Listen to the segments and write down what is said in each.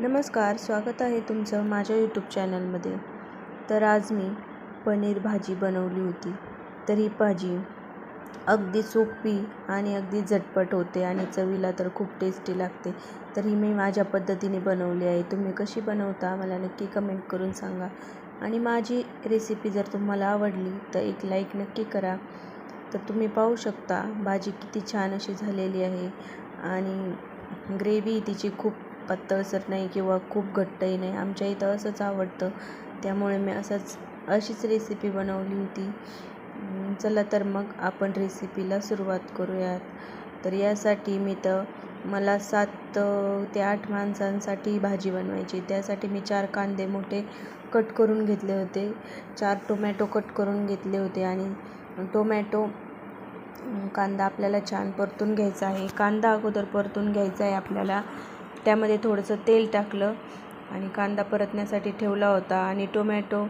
नमस्कार स्वागत आहे तुमचं माझ्या यूट्यूब चॅनलमध्ये तर आज मी पनीर भाजी बनवली होती. तर ही भाजी अगदी सोपी आणि अगदी झटपट होते आणि चवीला तर खूप टेस्टी लागते. तर ही मी माझ्या पद्धतीने बनवली आहे. तुम्ही कशी बनवता मला नक्की कमेंट करून सांगा. आणि माझी रेसिपी जर तुम्हाला आवडली तर एक लाईक नक्की करा. तर तुम्ही पाहू शकता भाजी किती छान अशी झालेली आहे. आणि ग्रेव्ही तिची खूप पातळसर नाही किंवा खूप घट्टही नाही. आमच्या इथं असंच आवडतं. त्यामुळे मी असंच अशीच रेसिपी बनवली होती. चला तर मग आपण रेसिपीला सुरुवात करूयात. तर यासाठी मी तर मला सात ते आठ माणसांसाठी भाजी बनवायची. त्यासाठी मी चार कांदे मोठे कट करून घेतले होते. चार टोमॅटो कट करून घेतले होते आणि टोमॅटो कांदा आपल्याला छान परतून घ्यायचा आहे. कांदा अगोदर परतून घ्यायचा आहे आपल्याला. त्यामध्ये थोडंसं तेल टाकलं आणि कांदा परतण्यासाठी ठेवला होता. आणि टोमॅटो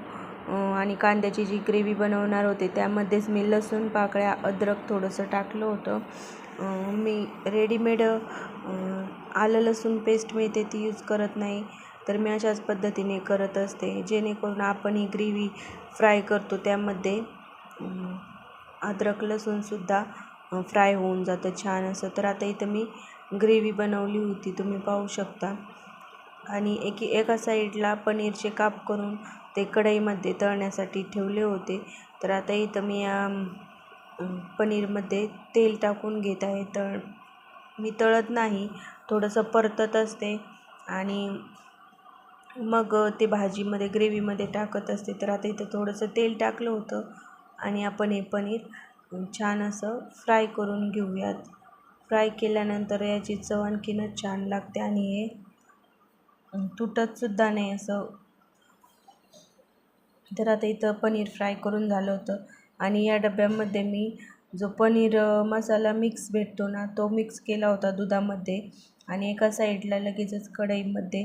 आणि कांद्याची जी ग्रेव्ही बनवणार होते त्यामध्येच मी लसूण पाकळ्या अद्रक थोडंसं टाकलं होतं. मी रेडीमेड आलं लसूण पेस्ट मिळते ती यूज करत नाही. तर मी अशाच पद्धतीने करत असते. जेणेकरून आपण ही ग्रेव्ही फ्राय करतो त्यामध्ये अद्रक लसूणसुद्धा फ्राय होऊन जातं छान असं. तर आता इथं मी ग्रेव्ही बनवली होती तुम्ही पाहू शकता. आणि एक एका साईडला पनीरचे काप करून ते कढईमध्ये तळण्यासाठी ठेवले होते. तर आता इथं मी या पनीरमध्ये तेल टाकून घेत आहे. तळ मी तळत नाही थोडंसं परतत असते. आणि मग ते भाजीमध्ये ग्रेव्हीमध्ये टाकत असते. तर आता इथं थोडंसं तेल टाकलं होतं. आणि आपण हे पनीर छान असं फ्राय करून घेऊयात. फ्राय केल्यानंतर याची चव आणखीनच छान लागते आणि हे तुटतसुद्धा नाही असं. तर आता इथं पनीर फ्राय करून झालं होतं. आणि या डब्यामध्ये मी जो पनीर मसाला मिक्स भेटतो ना तो मिक्स केला होता दुधामध्ये. आणि एका साईडला लगेचच कढईमध्ये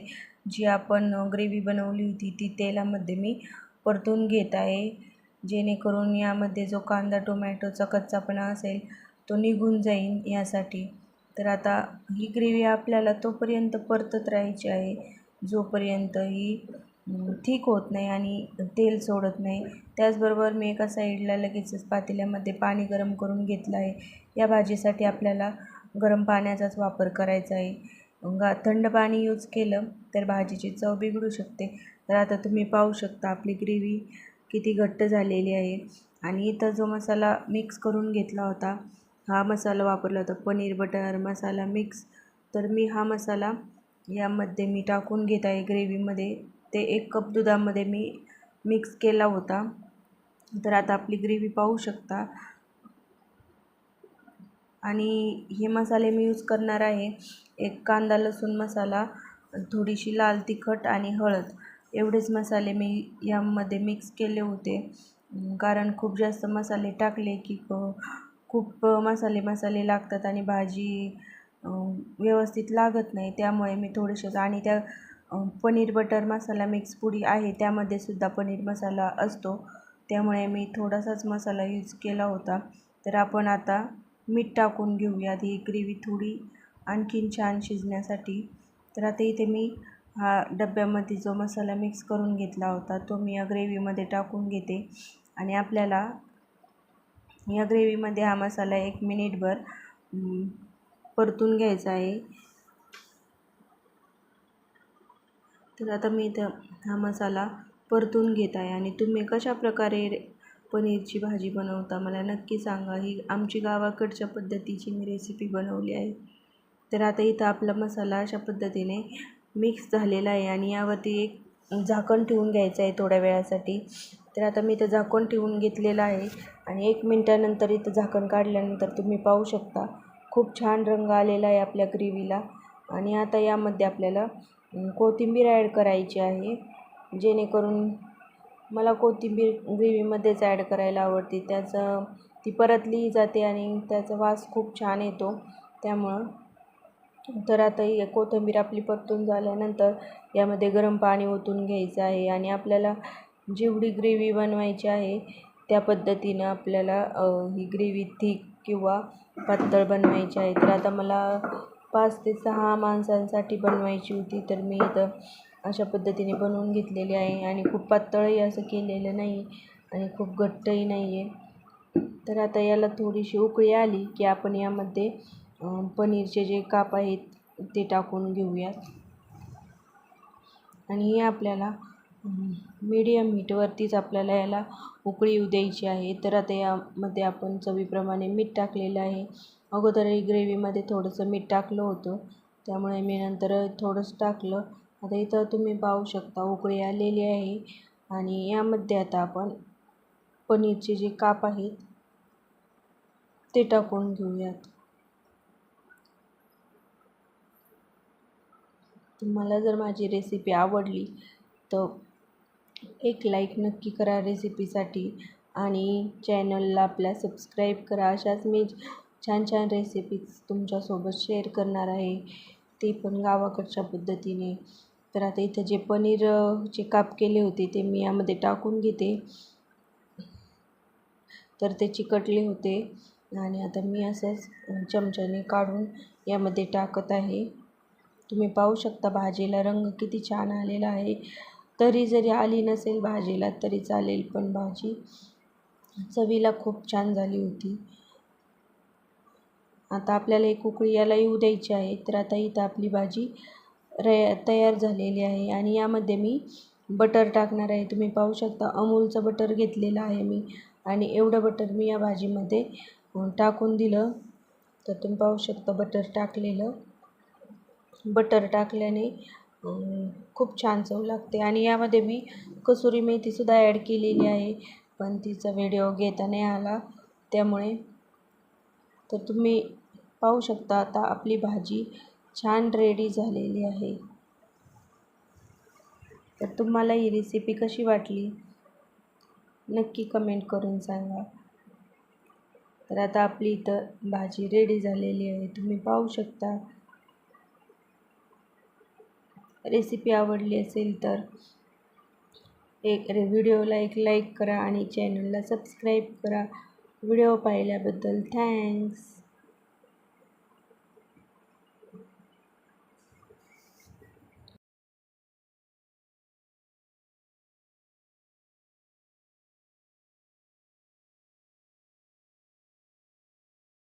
जी आपण ग्रेव्ही बनवली होती ती तेलामध्ये मी परतून घेत आहे. जेणेकरून यामध्ये जो कांदा टोमॅटोचा कच्चापणा असेल तो निघून जाईन यासाठी. तर आता ही ग्रेव्ही आपल्याला तोपर्यंत परतत राहायची आहे. जोपर्यंत ही ठीक होत नाही आणि तेल सोडत नाही. त्याचबरोबर मी एका साईडला लगेचच पातेल्यामध्ये पाणी गरम करून घेतलं आहे. या भाजीसाठी आपल्याला गरम पाण्याचाच वापर करायचा आहे. गा थंड पाणी यूज केलं तर भाजीची चव बिघडू शकते. तर आता तुम्ही पाहू शकता आपली ग्रेव्ही किती घट्ट झालेली आहे. आणि इथं जो मसाला मिक्स करून घेतला होता हा मसाला वापरला होता. पनीर बटर मसाला मिक्स तर मी हा मसाला यामध्ये मी टाकून घेत आहे ग्रेव्हीमध्ये ते एक कप दुधामध्ये मी मिक्स केला होता. तर आता आपली ग्रेव्ही पाहू शकता. आणि हे मसाले मी यूज करणार आहे. एक कांदा लसूण मसाला थोडीशी लाल तिखट आणि हळद. एवढेच मसाले मी यामध्ये मिक्स केले होते. कारण खूप जास्त मसाले टाकले की खूप मसाले मसाले लागतात आणि भाजी व्यवस्थित लागत नाही. त्यामुळे मी थोडेसेच आणि त्या पनीर बटर मसाला मिक्स पुडी आहे त्यामध्ये सुद्धा पनीर मसाला असतो. त्यामुळे मी थोडासाच मसाला यूज केला होता. तर आपण आता मीठ टाकून घेऊयात ही ग्रेव्ही थोडी आणखीन छान शिजण्यासाठी. तर आता इथे मी हा डब्यामध्ये जो मसाला मिक्स करून घेतला होता तो मी या ग्रेव्हीमध्ये टाकून घेते. आणि आपल्याला या ग्रेव्हीमध्ये हा मसाला एक मिनिटभर परतून घ्यायचा आहे. तर आता मी इथं हा मसाला परतून घेत आहे आणि तुम्ही कशा प्रकारे पनीरची भाजी बनवता मला नक्की सांगा. ही आमची गावाकडच्या पद्धतीची मी रेसिपी बनवली आहे. तर आता इथं आपला मसाला अशा पद्धतीने मिक्स झालेला आहे आणि यावरती एक झाकण ठेवून घ्यायचं आहे थोड्या वेळासाठी. तर आता मी इथं झाकण ठेवून घेतलेलं आहे. आणि एक मिनटानंतर इथं झाकण काढल्यानंतर तुम्ही पाहू शकता खूप छान रंग आलेला आहे आपल्या ग्रेव्हीला. आणि आता यामध्ये आपल्याला कोथिंबीर ॲड करायची आहे. जेणेकरून मला कोथिंबीर ग्रेव्हीमध्येच ॲड करायला आवडते. त्याचं ती परतली जाते आणि त्याचा वास खूप छान येतो. त्यामुळं तर आता ही कोथिंबीर आपली परतून झाल्यानंतर यामध्ये गरम पाणी ओतून घ्यायचं आहे. आणि आपल्याला जेवढी ग्रेव्ही बनवायची आहे त्या पद्धतीनं आपल्याला ही ग्रेव्ही थिक किंवा पातळ बनवायची आहे. तर आता मला पाच ते सहा माणसांसाठी बनवायची होती तर मी इथं अशा पद्धतीने बनवून घेतलेली आहे. आणि खूप पातळही असं केलेलं नाही आणि खूप घट्टही नाही आहे तर आता याला थोडीशी उकळी आली की आपण यामध्ये पनीरचे जे काप आहेत ते टाकून घेऊयात. आणि हे आपल्याला मीडियम हीटवरतीच आपल्याला याला उकळी येऊ द्यायची आहे. तर आता यामध्ये आपण चवीप्रमाणे मीठ टाकलेलं आहे. अगोदर ग्रेव्हीमध्ये थोडंसं मीठ टाकलं होतं. त्यामुळे मी नंतर थोडंसं टाकलं. आता इथं तुम्ही पाहू शकता उकळी आलेली आहे. आणि यामध्ये आता आपण पनीरचे जे काप आहेत ते टाकून घेऊयात. तुम्हाला जर माझी रेसिपी आवडली तर एक लाईक नक्की करा रेसिपीसाठी आणि चॅनलला आपल्या सबस्क्राईब करा. अशाच मी छान छान रेसिपीज तुमच्यासोबत शेअर करणार आहे. ते पण गावाकडच्या पद्धतीने. तर आता इथं जे पनीरचे काप केले होते ते मी यामध्ये टाकून घेते. तर ते चिकटले होते. आणि आता मी असंच चमच्याने काढून यामध्ये टाकत आहे. तुम्ही पाहू शकता भाजीला रंग किती छान आलेला आहे. तरी जरी आली नसेल भाजीला तरी चालेल पण भाजी चवीला खूप छान झाली होती. आता आपल्याला एक उकळी याला येऊ द्यायची आहे तर आता इथं आपली भाजी रे तयार झालेली आहे आणि यामध्ये मी बटर टाकणार आहे. तुम्ही पाहू शकता अमूलचं बटर घेतलेलं आहे मी आणि एवढं बटर मी या भाजीमध्ये टाकून दिलं. तर तुम्ही पाहू शकता बटर टाकलेलं. बटर टाकल्याने खूप छान चव लागते. आणि यामध्ये मी कसुरी मेथीसुद्धा ॲड केलेली आहे. पण तिचा व्हिडिओ घेता नाही आला. त्यामुळे तर तुम्ही पाहू शकता आता आपली भाजी छान रेडी झालेली आहे. तर तुम्हाला ही रेसिपी कशी वाटली? नक्की कमेंट करून सांगा. तर आता आपली इथं भाजी रेडी झालेली आहे. तुम्ही पाहू शकता. रेसिपी आवडली असेल तर एक रे व्हिडिओला एक लाईक करा आणि चॅनलला सबस्क्राईब करा. व्हिडिओ पाहिल्याबद्दल थँक्स.